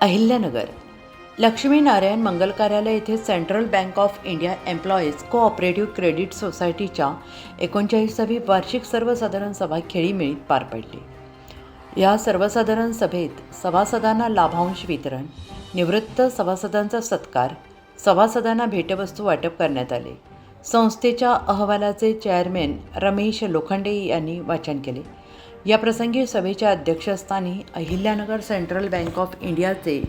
अहिल्यानगर. लक्ष्मीनारायण मंगल कार्यालय येथे central bank of India employees cooperative credit सोसायटीच्या एकोणचाळीसावी वार्षिक सर्वसाधारण सभा खेळीमेळीत पार पडली. या सर्वसाधारण सभेत सभासदांना लाभांश वितरण निवृत्त सभासदांचा सत्कार सभासदांना भेटवस्तू वाटप करण्यात आले. संस्थेच्या अहवालाचे चेअरमॅन रमेश लोखंडे यांनी वाचन केले. या प्रसंगी सभेच्या अध्यक्षस्थानी अहिल्यानगर सेंट्रल बँक ऑफ इंडियाचे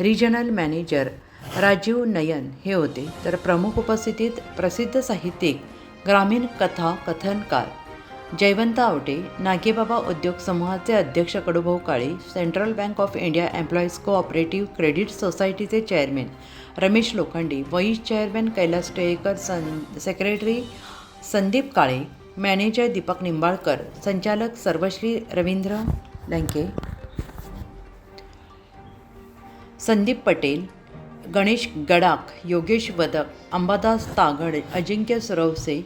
रिजनल मॅनेजर राजीव नयन हे होते. तर प्रमुख उपस्थितीत प्रसिद्ध साहित्यिक ग्रामीण कथा कथनकार जयवंत आवटे नागेबाबा उद्योग समूहाचे अध्यक्ष Kadubhau Kale central bank of India employees cooperative credit सोसायटीचे chairman Ramesh Lokhande vice chairman Kailas Telekar सन सेक्रेटरी संदीप काळे मॅनेजर दीपक निंबाळकर संचालक सर्वश्री रवींद्र लंके संदीप पटेल गणेश गडाख योगेश वदक अंबादास तागड अजिंक्य सुरवसे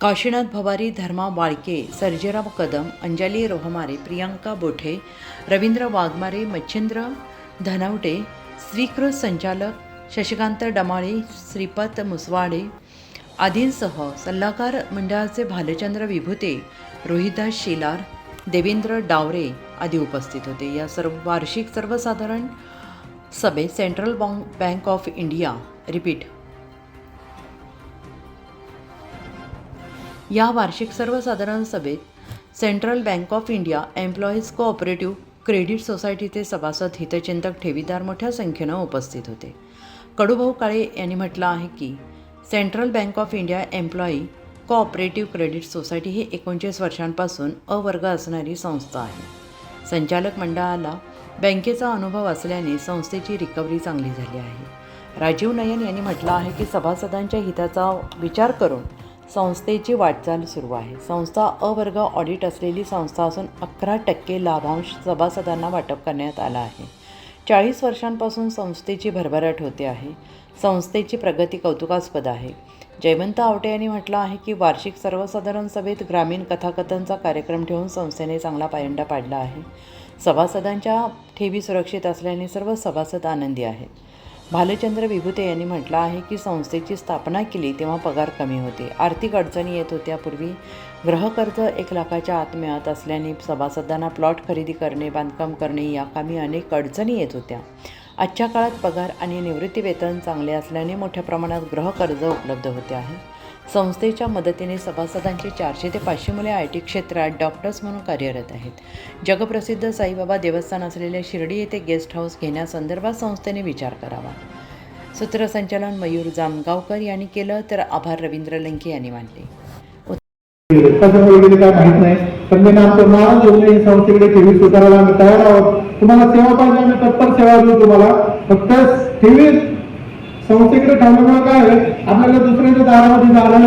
काशीनाथ भवारी धर्मा वाळके सर्जेराव कदम अंजली रोहमारे प्रियांका बोठे रवींद्र वाघमारे मच्छिंद्र धनवटे स्वीकृत संचालक शशिकांत डमाळे श्रीपत मुसवाडे आदींसह सल्लागार मंडळाचे भालचंद्र विभूते रोहिदास शेलार देवेंद्र डावरे आदी उपस्थित होते. या सर्व वार्षिक सर्वसाधारण सभेत central bank bank of India. Repeat. या वार्षिक सर्वसाधारण सभेत central bank of India employees cooperative credit सोसायटीचे सभासद हितचिंतक ठेवीदार मोठ्या संख्येनं उपस्थित होते. कडूभाऊ काळे यांनी म्हटलं आहे की central bank of India employee cooperative credit society ही एकोणचाळीस वर्षांपासून अवर्ग असणारी संस्था आहे. संचालक मंडळाला बँकेचा अनुभव असल्याने संस्थेची रिकव्हरी चांगली झाली आहे. राजीव नयन यांनी म्हटलं आहे की सभासदांच्या हिताचा विचार करून संस्थेची वाटचाल सुरू आहे. संस्था अवर्ग ऑडिट असलेली संस्था असून अकरा टक्के लाभांश सभासदांना वाटप करण्यात आला आहे. चाळीस वर्षांपासून संस्थेची भरभराट होते आहे. संस्थेची प्रगती कौतुकास्पद आहे. जयवंत आवटे यांनी म्हटलं आहे की वार्षिक सर्वसाधारण सभेत ग्रामीण कथाकथनचा कार्यक्रम ठेवून संस्थेने चांगला पायंडा पाडला आहे. सभासदांच्या ठेवी सुरक्षित असल्याने सर्व सभासद आनंदी आहेत. भालचंद्र विभूते यांनी म्हटलं आहे की संस्थेची स्थापना केली तेव्हा पगार कमी होते. आर्थिक अडचणी येत होत्या पूर्वी एक लाखाच्या आत मिळत असल्याने सभासदांना प्लॉट खरेदी करणे बांधकाम करणे या कामी अनेक अडचणी येत होत्या. आजच्या काळात पगार आणि निवृत्ती वेतन चांगले असल्याने मोठ्या प्रमाणात गृहकर्ज उपलब्ध होते आहे. संस्थेच्या मदतीने सभासदांची चारशे ते पाचशे मुले आय टी क्षेत्रात डॉक्टर्स म्हणून कार्यरत आहेत. जगप्रसिद्ध साईबाबा देवस्थान असलेल्या शिर्डी येथे गेस्ट हाऊस घेण्यासंदर्भात संस्थेने विचार करावा. सूत्रसंचालन मयूर जामगावकर यांनी केलं तर आभार रवींद्र लंके यांनी मानले. काय माहीत नाही. पण मी आमचं नाव जोडले संस्थेकडे आम्ही तयार आहोत. तुम्हाला सेवा पाहिजे आम्ही तत्पर सेवा देऊ तुम्हाला. फक्त संस्थेकडे ठेवल्यामुळे काय आहे, आपल्याला दुसऱ्याच्या दारामध्ये जायला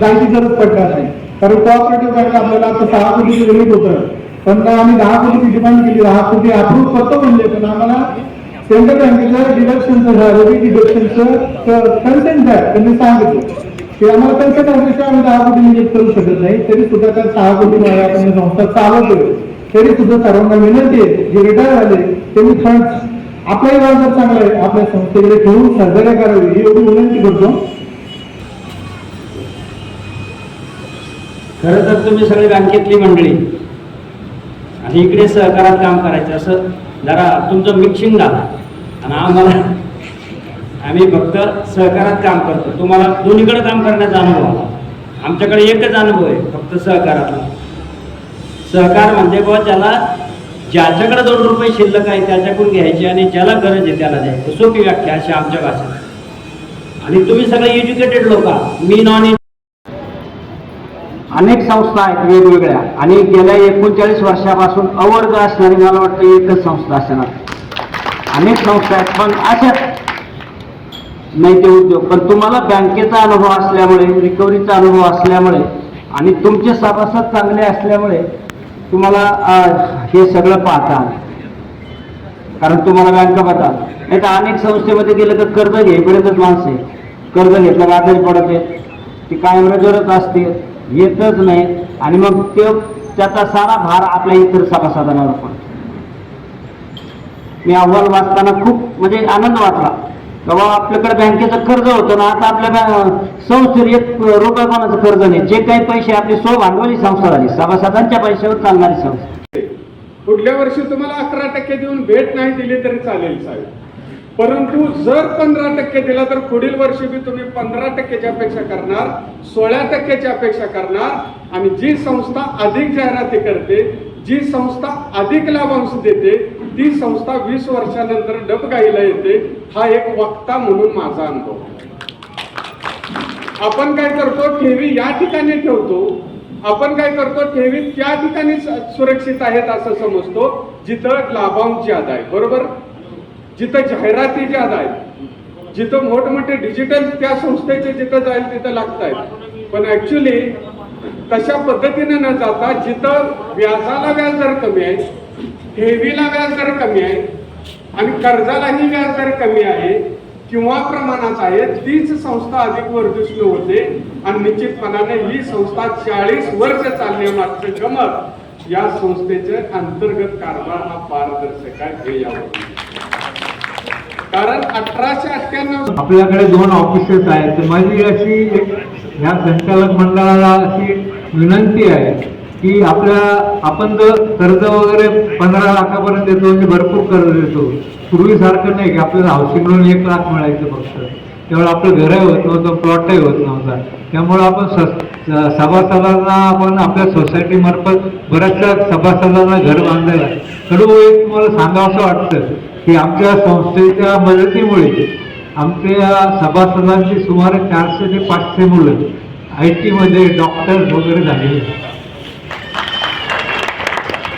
जायची गरज पडणार नाही. कारण कॉपरेटिव्ह बँक आपल्याला आता सहा कोटीची लिमिट होतं. पण का आम्ही दहा कोटीची डिमांड केली. दहा कोटी अप्रूव्ह करतो म्हणले. पण आम्हाला सेंट्रल बँकेचं डिडक्शनचं झालं. डिडक्शनचं कन्सेंट आहे त्यांनी सांगितलं. की आम्हाला कन्सेंट असल्याशिवाय आम्ही दहा कोटी नियुक्त करू शकत नाही. तरी सुद्धा त्या सहा कोटी मध्ये आपण संस्था चालवतोय. तरी सुद्धा सर्वांना विनंती आहे. जे रिटायर झाले त्यांनी फंड आपलाही व्याजदर चांगला आहे आपल्या संस्थेकडे ठेवून सहकार्य करावी ही एवढी विनंती करतो. खरं तर तुम्ही सगळे बँकेतली मंडळी. आणि इकडे सहकारात काम करायचं असं जरा तुमचं मिक्सिंग झालं. आणि आम्हाला आम्ही फक्त सहकारात काम करतो. तुम्हाला दोन्हीकडे काम करण्याचा अनुभव आला. आमच्याकडे एकच अनुभव आहे फक्त सहकारातला. सहकार म्हणजे बुवा ज्याला ज्याच्याकडे दोन रुपये शिल्लक आहे त्याच्याकडून घ्यायचे आणि ज्याला गरज आहे त्याला द्यायचं. सोपी व्याख्या अशी आमच्या भाषेत. आणि तुम्ही सगळे एज्युकेटेड लोक मी नॉन अनेक संस्था आहेत वेगवेगळ्या आणि गेल्या एकोणचाळीस वर्षापासून अवर्ग असणारी मला वाटतं एकच संस्था असणार. अनेक संस्था आहेत पण अशाच नाही ते उद्योग. पण तुम्हाला बँकेचा अनुभव असल्यामुळे रिकव्हरीचा अनुभव असल्यामुळे आणि तुमचे सभासद चांगले असल्यामुळे तुम्हाला हे सगळं पाहता. कारण तुम्हाला बँका पाहतात नाही तर अनेक संस्थेमध्ये गेलं तर कर्ज घेईपर्यंतच माणसं आहे. कर्ज घेतलं का पडत आहेत. ती कायम रजवत असते. येतच नाही. आणि मग ते त्याचा सारा भार आपल्या इतर सभासदांवर पडतो. मी अहवाल वाचताना खूप म्हणजे आनंद वाटला. बाबा आपल्याकडे बँकेचं कर्ज होतं ना आता आपल्या बॅ- संस्थेवर एक रुपये कोणाचं कर्ज नाही. जे काही पैसे आपली स्वभांडवली संस्था झाली सभासदांच्या पैशावर चालणारी संस्था. पुढल्या वर्षी तुम्हाला अकरा टक्के देऊन भेट नाही दिली तरी चालेल साहेब. परंतु जर पंधरा टक्के दिला तर पुढील वर्षी बी तुम्ही पंधरा टक्क्याची अपेक्षा करणार सोळा टक्क्याची अपेक्षा करणार आणि जी संस्था अधिक जाहिराती करते जी संस्था अधिक लाभांश देते ती संस्था वीस वर्षानंतर डबगाईला येते हा एक वक्ता म्हणून माझा अनुभव. आपण काय करतो ठेवी या ठिकाणी ठेवतो आपण काय करतो ठेवी त्या ठिकाणी स- सुरक्षित आहेत असं समजतो जिथं लाभांश ज्यादा आहे बरोबर? जिथं जाहिराती ज्यादा आहेत जिथं मोठमोठे डिजिटल त्या संस्थेचे जिथं जाईल तिथं लागत आहेत पण ऍक्च्युली तशा पद्धतीने न जाता जिथं व्याजाला व्याज दर कमी आहे ठेवीला व्याज दर कमी आहे आणि कर्जालाही व्याज दर कमी आहे किंवा प्रमाणात आहे तीच संस्था अधिक वर्चस्व होते. आणि निश्चितपणाने ही संस्था चाळीस वर्ष चालण्यामागचं गमत. या संस्थेचे अंतर्गत कारभार हा पारदर्शक आहे हे कारण अठराशे अठ्ठ्याण्णव आपल्याकडे दोन ऑफिसेस आहेत. माझी अशी ह्या संचालक मंडळाला अशी विनंती आहे की आपल्या आपण जर कर्ज वगैरे पंधरा लाखापर्यंत देतो म्हणजे भरपूर कर्ज देतो. पूर्वीसारखं नाही की आपल्याला हाऊसिंग लोन एक लाख मिळायचं फक्त. त्यामुळे आपलं घरही होत नव्हतं प्लॉटही होत नव्हता. त्यामुळं आपण स- सभासदांना आपण आपल्या सोसायटीमार्फत बऱ्याचशा सभासदांना घर बांधायला कडू एक तुम्हाला सांगावं वाटतं की आमच्या संस्थेच्या मदतीमुळे आमच्या सभासदांची सुमारे चारशे ते पाचशे मुलं आय टीमध्ये डॉक्टर्स वगैरे झालेले आहेत.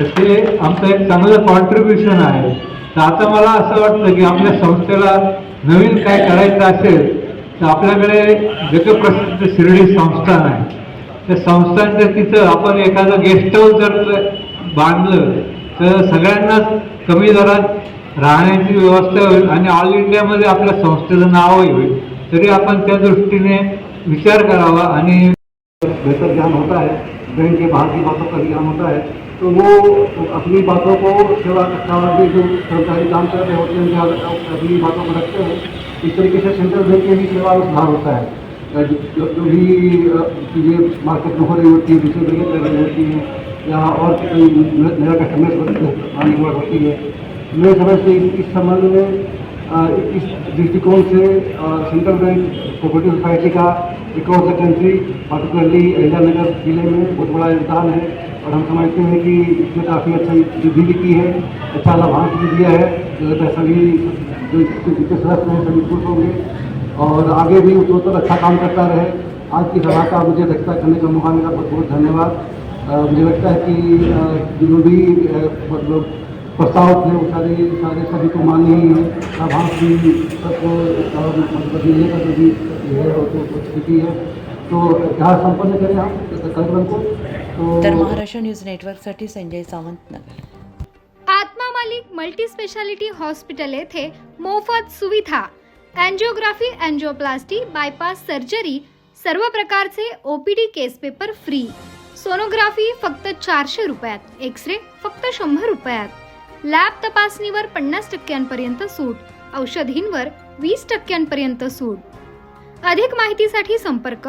तर ते आमचं एक चांगलं कॉन्ट्रीब्युशन आहे. तर आता मला असं वाटतं की आपल्या संस्थेला नवीन काय करायचं असेल तर आपल्याकडे जगप्रसिद्ध शिर्डी संस्थान आहे. त्या संस्थांचं तिथं आपण एखादं गेस्ट हाऊस जर बांधलं तर सगळ्यांनाच कमी दरात राहण्याची व्यवस्था होईल आणि ऑल इंडियामध्ये आपल्या संस्थेचं नावही होईल. तरी आपण त्या दृष्टीने विचार करावा आणि बेहतर ज्ञान आहे. है बैंक के बाहर की बातों का ज्ञान होता है तो वो अपनी बातों को सेवा कक्षा के जो कर्मचारी काम कर रहे होते हैं अपनी बातों को रखते हैं। इस तरीके से सेंट्रल बैंक के भी सेवा में सुधार होता है। जो जो भी चीज़ें मार्केट में हो रही होती है, दूसरे बैंक कर रही होती है, या और नया कस्टमर होती है। मैं समझते हैं इस- संबंध में इस दृष्टिकोण से सेंट्रल बैंक कोऑपरेटिव सोसाइटी का across the country particularly Ahilyanagar ज़िले में बहुत बड़ा योगदान है। और हम समझते हैं कि इसमें काफ़ी अच्छा वृद्धि भी की है अच्छा लाभांश भी दिया है, जो सभी जो जितने सदस्य हैं सभी खुश होंगे और आगे भी उत्तरोत्तर अच्छा काम करता रहे। आज की सभा का मुझे अध्यक्षता करने का मौका मिला, बहुत बहुत धन्यवाद। मुझे लगता है कि जो भी मतलब प्रस्ताव थे, वो सारे सारे सभी को मान्य ही है। लाभांश भी सबको मतलब का जो भी है तो स्थिति है। तो यहाँ संपन्न करें हम कार्यक्रम को। तर तो महाराष्ट्र न्यूज नेटवर्कसाठी Sanjay Sawant Nagar. Atma Malik multi speciality hospital येथे मोफत सुविधा अँजिओग्राफी अँजिओप्लास्टी बायपास सर्जरी सर्व प्रकारचे OPD case paper free sonography फक्त चारशे रुपयात एक्स रे फक्त शंभर रुपयात. लॅब तपासणीवर पन्नास टक्क्यांपर्यंत सूट औषधींवर वीस टक्क्यांपर्यंत सूट. अधिक माहितीसाठी संपर्क